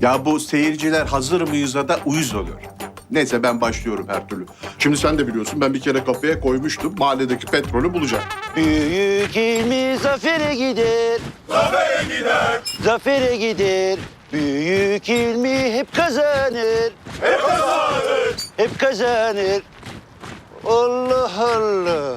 Ya bu seyirciler hazır mıyız'a da uyuz oluyor. Neyse ben başlıyorum her türlü. Şimdi sen de biliyorsun ben bir kere kafaya koymuştum. Mahalledeki petrolü bulacağım. Büyük ilmi zafere gider. Zafere gider. Zafere gider. Büyük ilmi hep kazanır. Hep kazanır. Hep kazanır. Allah Allah.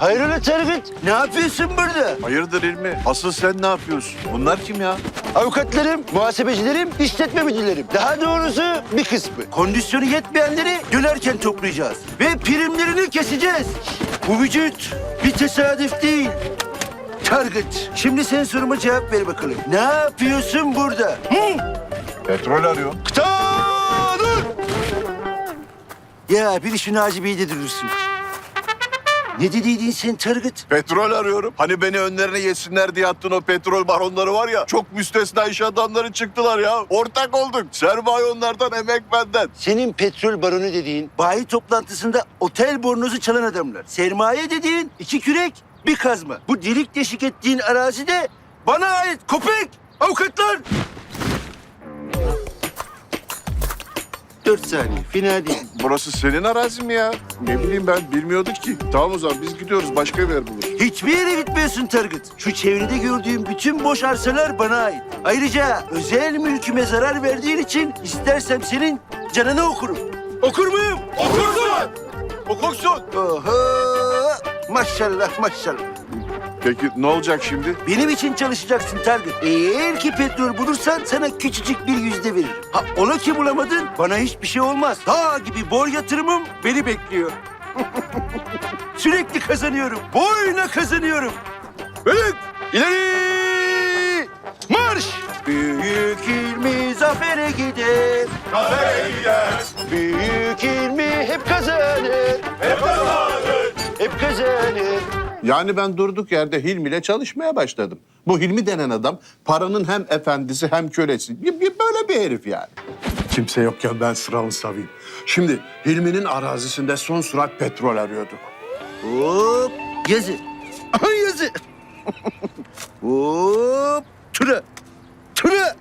Hayrola Tarıkıt? Ne yapıyorsun burada? Hayırdır İlmi? Asıl sen ne yapıyorsun? Bunlar kim ya? Avukatlarım, muhasebecilerim, işletme müdürlerim. Daha doğrusu bir kısmı. Kondisyonu yetmeyenleri dönerken toplayacağız. Ve primlerini keseceğiz. Bu vücut bir tesadüf değil. Target. Şimdi sen soruma cevap ver bakalım. Ne yapıyorsun burada? Hı? Petrol arıyor. Kıta dur! Ya bir şu Naci Bey'de durursun. Ne dediydin sen Target? Petrol arıyorum. Hani beni önlerine yesinler diye attığın o petrol baronları var ya. Çok müstesna iş adamları çıktılar ya. Ortak olduk. Sermaye onlardan, emek benden. Senin petrol baronu dediğin bayi toplantısında otel bornozu çalan adamlar. Sermaye dediğin iki kürek bir kazma. Bu delik deşik ettiğin arazide bana ait köpek avukatlar. Dört saniye fena değil. Burası senin arazin mi ya? Ne bileyim ben bilmiyorduk ki. Tamam o zaman biz gidiyoruz. Başka bir yer buluruz. Hiçbir yere gitmiyorsun Target. Şu çevrede gördüğüm bütün boş arsalar bana ait. Ayrıca özel mülküme zarar verdiğin için istersem senin canını okurum. Okur muyum? Okursun! Okursun! Oho! Maşallah maşallah. Peki ne olacak şimdi? Benim için çalışacaksın Target. Eğer ki petrol bulursan sana küçücük bir yüzde veririm. Ha onu ki bulamadın bana hiçbir şey olmaz. Dağ gibi bor yatırımım beni bekliyor. Sürekli kazanıyorum. Boyuna kazanıyorum. Büyük ileri marş. Büyük ilmi zafere gider. Zafere gider. Büyük ilmi hep kazanır. Hep kazanır. Hep kazanır. Yani ben durduk yerde Hilmi ile çalışmaya başladım. Bu Hilmi denen adam paranın hem efendisi hem kölesi. Böyle bir herif yani. Kimse yokken ben sıramı savayım. Şimdi Hilmi'nin arazisinde son sürat petrol arıyorduk. Hop yazı. Aha yazı. Hop tura. Tura.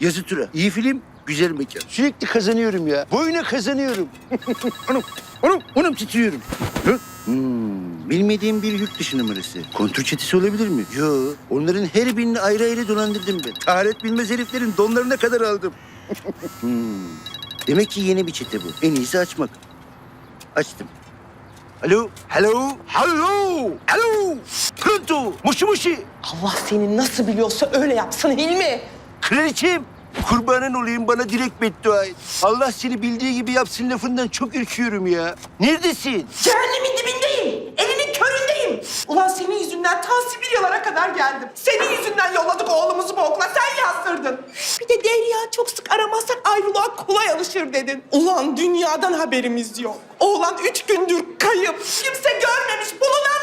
yazı tura. İyi film, güzel mekan. Sürekli kazanıyorum ya. Boyuna kazanıyorum. anam, anam, anam titriyorum. Hı? Hmm, bilmediğim bir yurt dışı numarası. Kontrol çetesi olabilir mi? Yo, onların her birini ayrı ayrı dolandırdım ben. Taharet bilmez heriflerin donlarına kadar aldım. hmm. Demek ki yeni bir çete bu. En iyisi açmak. Açtım. Alo, hello, hello, hello. Pronto, muşi muşi. Allah seni nasıl biliyorsa öyle yapsın Hilmi. Kraliçem, kurbanın olayım bana direkt beddua et. Allah seni bildiği gibi yapsın lafından çok ürküyorum ya. Neredesin? Cehennemin dibindeyim. Ulan senin yüzünden ta Sibiryalara kadar geldim. Senin yüzünden yolladık oğlumuzu bu okula. Sen yazdırdın. Bir de Derya çok sık aramazsak ayrılığa kolay alışır dedin. Ulan dünyadan haberimiz yok. Oğlan üç gündür kayıp. Kimse görmemiş bulunamıyor.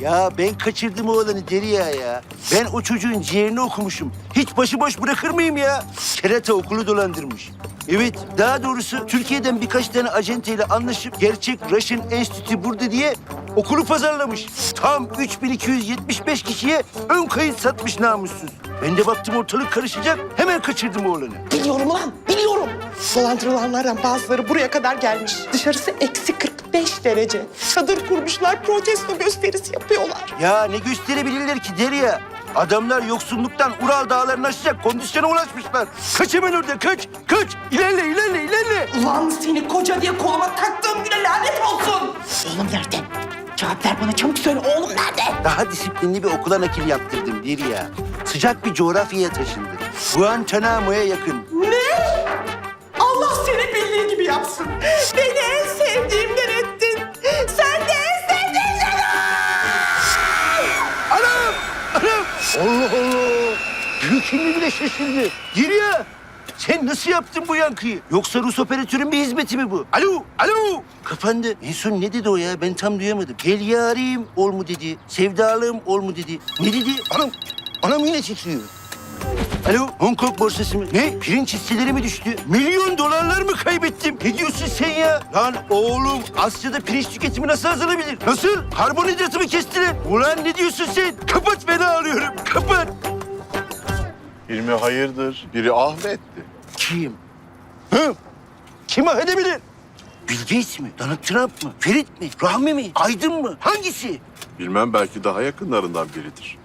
Ya ben kaçırdım oğlanı Derya ya. Ben o çocuğun ciğerini okumuşum. Hiç başıboş bırakır mıyım ya? Kerata okulu dolandırmış. Evet, daha doğrusu Türkiye'den birkaç tane acenteyle anlaşıp gerçek Russian Enstitü burada diye okulu pazarlamış. Tam 3275 kişiye ön kayıt satmış namussuz. Ben de baktım ortalık karışacak, hemen kaçırdım oğlanı. Biliyorum lan, biliyorum. Dolandırılanlardan bazıları buraya kadar gelmiş. Dışarısı eksi 45 derece. Çadır kurmuşlar, protesto gösterisi yapıyorlar. Ya ne gösterebilirler ki Derya? Adamlar yoksulluktan Ural dağlarını aşacak kondisyona ulaşmışlar. Kaç hemen orada kaç, kaç. İlerle, ilerle, ilerle. Ulan seni koca diye koluma taktığım güne lanet olsun. Oğlum nerede? Cevap ver bana çabuk söyle oğlum nerede? Daha disiplinli bir okula nakil yaptırdım Derya. Sıcak bir coğrafyaya taşındı. Guantanamo'ya yakın. Ne? Allah seni bildiği gibi yapsın. Beni en sevdiğimden ettin. Sen de en sevdiğimden Anam! Anam! Allah Allah! Büyük ünlü bile şaşırdı. Derya! Sen nasıl yaptın bu yankıyı? Yoksa Rus operatörün bir hizmeti mi bu? Alo, alo! Kapandı. En son ne dedi o ya? Ben tam duyamadım. Gel yarim ol mu dedi. Sevdalım ol mu dedi. Ne dedi? Anam, anam yine titriyor. Alo, Hong Kong borsası mı? Ne? Pirinç hisseleri mi düştü? Milyon dolarlar mı kaybettim? Ne diyorsun sen ya? Lan oğlum, Asya'da pirinç tüketimi nasıl azalabilir? Nasıl? Karbonhidratı mı kestiler? Ulan ne diyorsun sen? Kapat beni ağlıyorum, kapat. Hilmi hayırdır? Biri ahvetti. Kim? Hı? Kim edebilir? Bill Gates mi? Donald Trump mı? Ferit mi? Rahmi mi? Aydın mı? Hangisi? Bilmem belki daha yakınlarından biridir.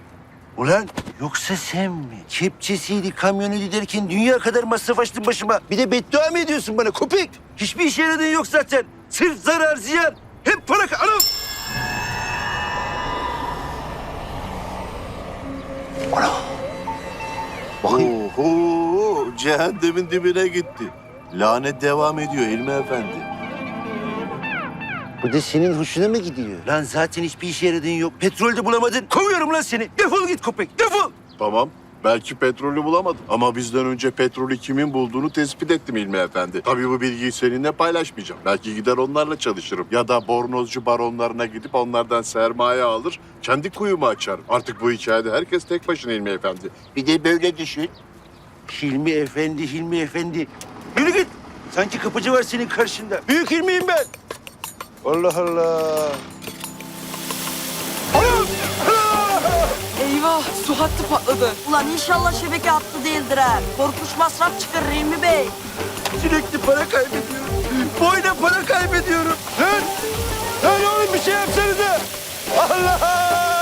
Ulan yoksa sen mi? Kepçesiydi kamyonu giderken dünya kadar masraf açtın başıma. Bir de beddua mı ediyorsun bana köpek? Hiçbir işe yaradığın yok zaten. Sırf zarar ziyan. Hep para... ka- Anam! Cehennemin dibine gitti. Lanet devam ediyor Hilmi Efendi. Bu da senin hoşuna mı gidiyor? Lan zaten hiçbir işe yaradığın yok. Petrol de bulamadın. Kovuyorum lan seni. Defol git köpek. Defol. Tamam. Belki petrolü bulamadım. Ama bizden önce petrolü kimin bulduğunu tespit ettim İlmi Efendi. Tabii bu bilgiyi seninle paylaşmayacağım. Belki gider onlarla çalışırım. Ya da bornozcu baronlarına gidip onlardan sermaye alır, kendi kuyumu açarım. Artık bu hikayede herkes tek başına İlmi Efendi. Bir de böyle düşün. Hilmi Efendi, Hilmi Efendi. Yürü git. Sanki kapıcı var senin karşında. Büyük Hilmi'yim ben. Allah Allah. Eyvah su hattı patladı. Ulan inşallah şebeke hattı değildir ha. Korkunç masraf çıkarır Hilmi Bey. Sürekli para kaybediyorum. Boyuna para kaybediyorum. Lan! Lan oğlum bir şey yapsanıza. Allah!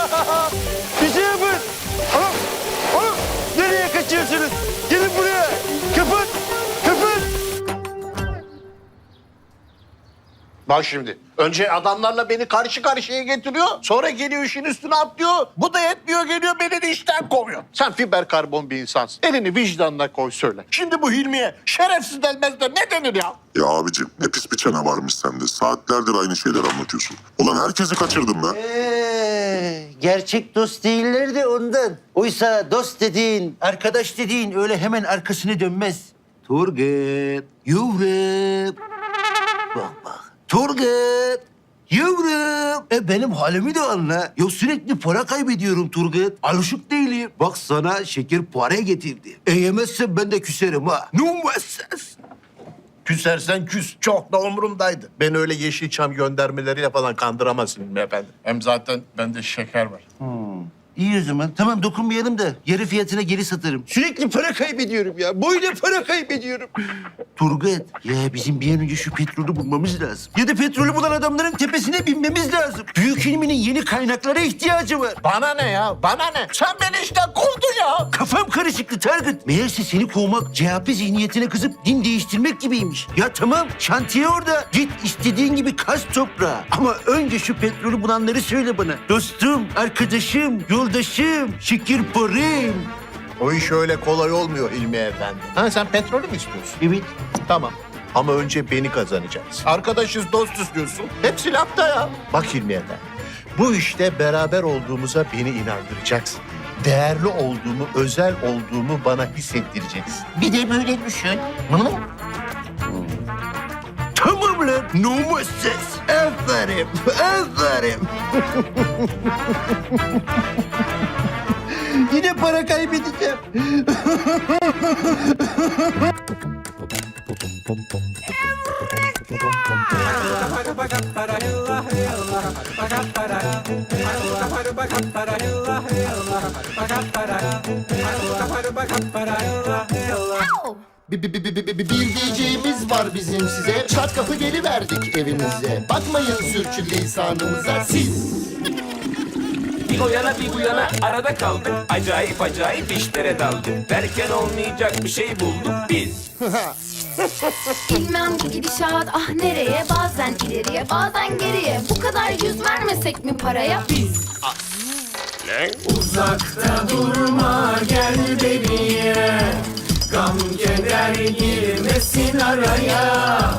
Bak şimdi. Önce adamlarla beni karşı karşıya getiriyor. Sonra geliyor işin üstüne atlıyor. Bu da yetmiyor geliyor beni de işten kovuyor. Sen fiber karbon bir insansın. Elini vicdanına koy söyle. Şimdi bu Hilmi'ye şerefsiz denmez de ne denir ya? Ya abicim ne pis bir çene varmış sende. Saatlerdir aynı şeyleri anlatıyorsun. Ulan herkesi kaçırdım be. Ee, gerçek dost değiller de ondan. Oysa dost dediğin, arkadaş dediğin öyle hemen arkasını dönmez. Turgut, yavrum. Bak bak. Turgut, yavrum. E benim halimi de anla. Ya sürekli para kaybediyorum Turgut. Alışık değilim. Bak sana şeker para getirdi. E yemezsen ben de küserim ha. Umursuz? Küsersen küs. Çok da umurumdaydı. Beni öyle Yeşilçam göndermeleriyle falan kandıramazsın Hilmi Efendi. Hem zaten bende şeker var. İyi o zaman. Tamam dokunmayalım da yarı fiyatına geri satarım. Sürekli para kaybediyorum ya. Boyuna para kaybediyorum. Turgut ya bizim bir an önce şu petrolü bulmamız lazım. Ya da petrolü bulan adamların tepesine binmemiz lazım. Büyük ilminin yeni kaynaklara ihtiyacı var. Bana ne ya? Bana ne? Sen beni işten kovdun ya. Kafam karışıktı Target. Meğerse seni kovmak CHP zihniyetine kızıp din değiştirmek gibiymiş. Ya tamam şantiye orada. Git istediğin gibi kaz toprağı. Ama önce şu petrolü bulanları söyle bana. Dostum, arkadaşım, yoldaşım, şekerparem. O iş öyle kolay olmuyor Hilmi Efendi. Ha sen petrolü mü istiyorsun? Evet. Tamam. Ama önce beni kazanacaksın. Arkadaşız, dostuz diyorsun. Hepsi lafta ya. Bak Hilmi Efendi. Bu işte beraber olduğumuza beni inandıracaksın. Değerli olduğumu, özel olduğumu bana hissettireceksin. Bir de böyle düşün. Tamam lan. No more. Aferin. Aferin. Yine para kaybedeceğim. Bir, bir, bir, bir, bir, bir diyeceğimiz var bizim size. Çat kapı geliverdik evinize Bakmayın sürçülisanımıza siz. Bir o yana bir bu yana arada kaldık. Acayip acayip işlere daldık. Derken olmayacak bir şey bulduk biz. Bilmem bu gidişat ah nereye? Bazen ileriye bazen geriye. Bu kadar yüz vermesek mi paraya? Biz. Uzakta durma gel beriye Gam keder girmesin araya.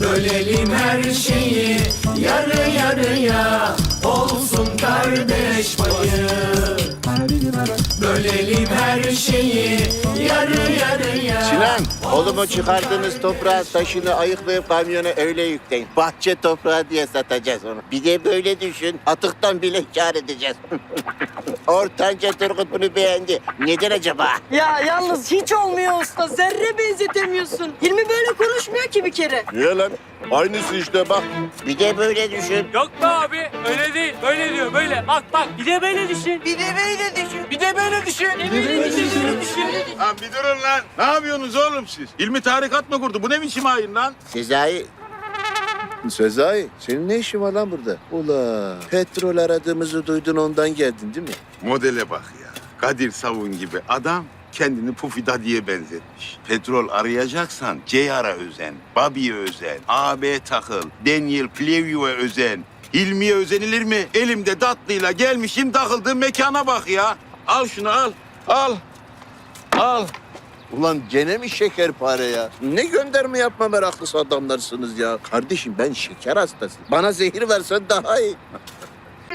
Bölelim her şeyi yarı yarıya. Olsun kardeş payı Bölelim her şeyi yarı yarıya Sinan, Oğlum o çıkardığınız toprağı taşını ayıklayıp kamyona öyle yükleyin. Bahçe toprağı diye satacağız onu. Bir de böyle düşün. Atıktan bile kar edeceğiz. Ortanca Turgut bunu beğendi. Neden acaba? Ya yalnız hiç olmuyor usta. Zerre benzetemiyorsun. Hilmi böyle konuşmuyor ki bir kere. Niye lan? Aynısı işte bak. Bir de böyle düşün. Yok be abi öyle değil böyle diyor böyle bak bak bir de böyle düşün. Bir de böyle düşün. Bir de böyle düşün. Bir de böyle düşün. Lan bir durun lan. Ne yapıyorsunuz oğlum siz? İlmi tarikat mı kurdu? Bu ne biçim hain lan? Sezai. Sezai, senin ne işin var lan burada? Ula, petrol aradığımızı duydun ondan geldin değil mi? Modele bak ya. Kadir Savun gibi adam kendini Pufida diye benzetmiş. Petrol arayacaksan Ceyar'a özen, Bobby'ye özen, AB takıl, Daniel Plevio'ya özen. Hilmi'ye özenilir mi? Elimde tatlıyla gelmişim takıldığım mekana bak ya. Al şunu al. Al. Al. Ulan gene mi şekerpare ya? Ne gönderme yapma meraklısı adamlarsınız ya. Kardeşim ben şeker hastası. Bana zehir versen daha iyi.